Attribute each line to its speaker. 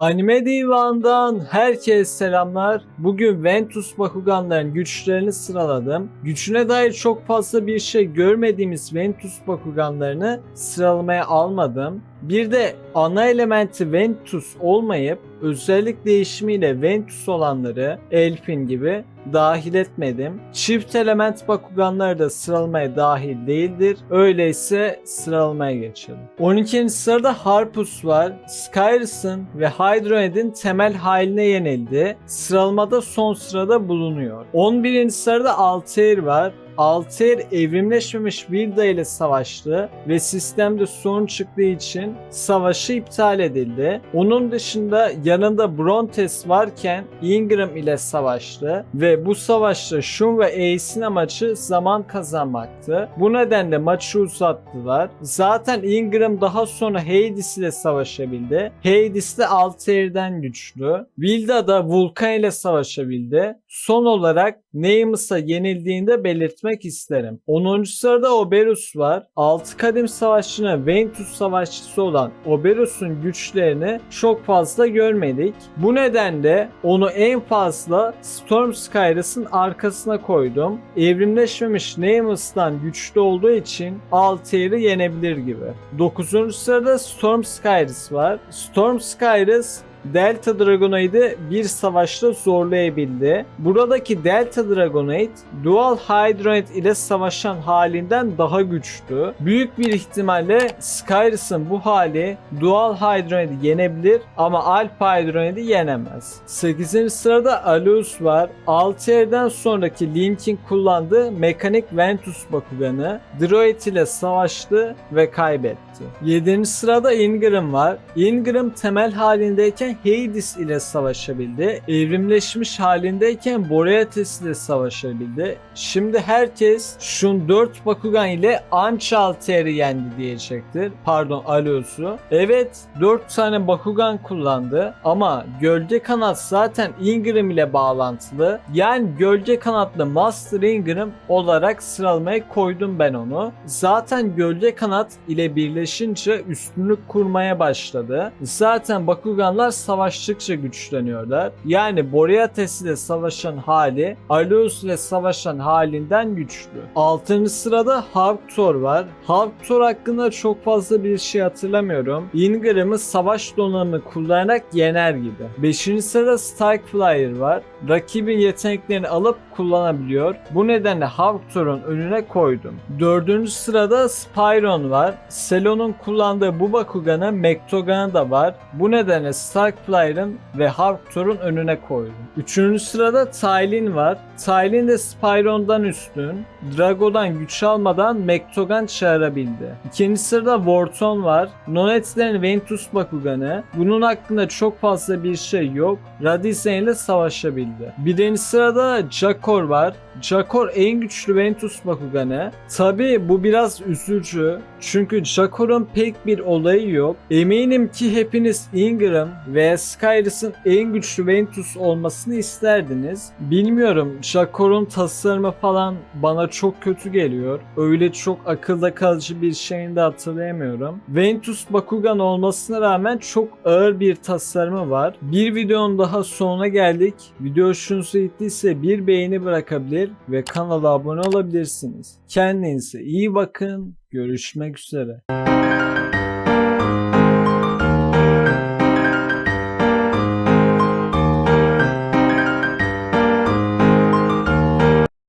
Speaker 1: Anime Divan'dan herkese selamlar. Bugün Ventus Bakuganların güçlerini sıraladım. Gücüne dair çok fazla bir şey görmediğimiz Ventus Bakuganlarını sıralamaya almadım. Bir de ana elementi Ventus olmayıp özellik değişimiyle Ventus olanları Elfin gibi dahil etmedim. Çift element Bakuganları da sıralamaya dahil değildir. Öyleyse sıralamaya geçelim. 12. sırada Harpus var. Skyrus'ın ve Hydroid'in temel haline yenildi. Sıralamada son sırada bulunuyor. 11. sırada Altair var. Altair evrimleşmemiş Vilda ile savaştı ve sistemde sorun çıktığı için savaşı iptal edildi. Onun dışında yanında Brontes varken Ingram ile savaştı ve bu savaşta Shun ve Ace'in amacı zaman kazanmaktı. Bu nedenle maçı uzattılar. Zaten Ingram daha sonra Hades ile savaşabildi. Hades de Altair'den güçlü. Vilda da Vulkan ile savaşabildi. Son olarak Nemesis yenildiğinde belirtmek isterim. 10. sırada Oberus var. 6 kadim savaşçının Ventus savaşçısı olan Oberus'un güçlerini çok fazla görmedik. Bu nedenle onu en fazla Storm Skyrus'ın arkasına koydum. Evrimleşmemiş Nemesis'tan güçlü olduğu için Altair'i yenebilir gibi. 9. sırada Storm Skyrus var. Storm Skyrus Delta Dragonoid'i bir savaşta zorlayabildi. Buradaki Delta Dragonoid Dual Hydroid ile savaşan halinden daha güçlü. Büyük bir ihtimalle Skyrus'ın bu hali Dual Hydroid'i yenebilir ama Alpha Hydroid'i yenemez. 8. sırada Alus var. Altair'den sonraki Link'in kullandığı mekanik Ventus Bakugan'ı Droid ile savaştı ve kaybetti. 7. sırada Ingram var. Ingram temel halindeyken Hades ile savaşabildi. Evrimleşmiş halindeyken Boreates ile savaşabildi. Şimdi herkes Shun 4 Bakugan ile Anchalter'i yendi diyecektir. Pardon Alous'u. Evet 4 tane Bakugan kullandı ama Gölge Kanat zaten Ingram ile bağlantılı. Yani Gölge Kanatlı Master Ingram olarak sıralamaya koydum ben onu. Zaten Gölge Kanat ile birleşince üstünlük kurmaya başladı. Zaten Bakuganlar savaştıkça güçleniyorlar. Yani Boreates ile savaşan hali Alous ile savaşan halinden güçlü. 6. sırada Hawktor var. Hawktor hakkında çok fazla bir şey hatırlamıyorum. Ingram'ı savaş donanımı kullanarak yener gibi. 5. sırada Starkflyer var. Rakibin yeteneklerini alıp kullanabiliyor. Bu nedenle Hawktor'un önüne koydum. 4. sırada Spyron var. Selon'un kullandığı bu Bakugan'ı Mektogan'ı da var. Bu nedenle Starkflyer'ın ve Hawktor'un önüne koydum. 3. sırada Tylin var. Tylin de Spyron'dan üstün. Drago'dan güç almadan Mektogan çağırabildi. 2. sırada Vorton var. Nonetlerin Ventus Bakugan'ı. Bunun hakkında çok fazla bir şey yok. Radizan ile savaşabildi. 1. sırada Jakor var. Jakor en güçlü Ventus Bakugan'ı. Tabi bu biraz üzücü. Çünkü Jakor'un pek bir olayı yok. Eminim ki hepiniz Ingram ve Skyrus'ın en güçlü Ventus olmasını isterdiniz. Bilmiyorum Jakor'un tasarımı falan bana çok kötü geliyor. Öyle çok akılda kalıcı bir şeyini de hatırlayamıyorum. Ventus Bakugan olmasına rağmen çok ağır bir tasarımı var. Bir videonun daha sonuna geldik. Video hoşunuza gittiyse bir beğeni bırakabilir ve kanala abone olabilirsiniz. Kendinize iyi bakın. Görüşmek üzere.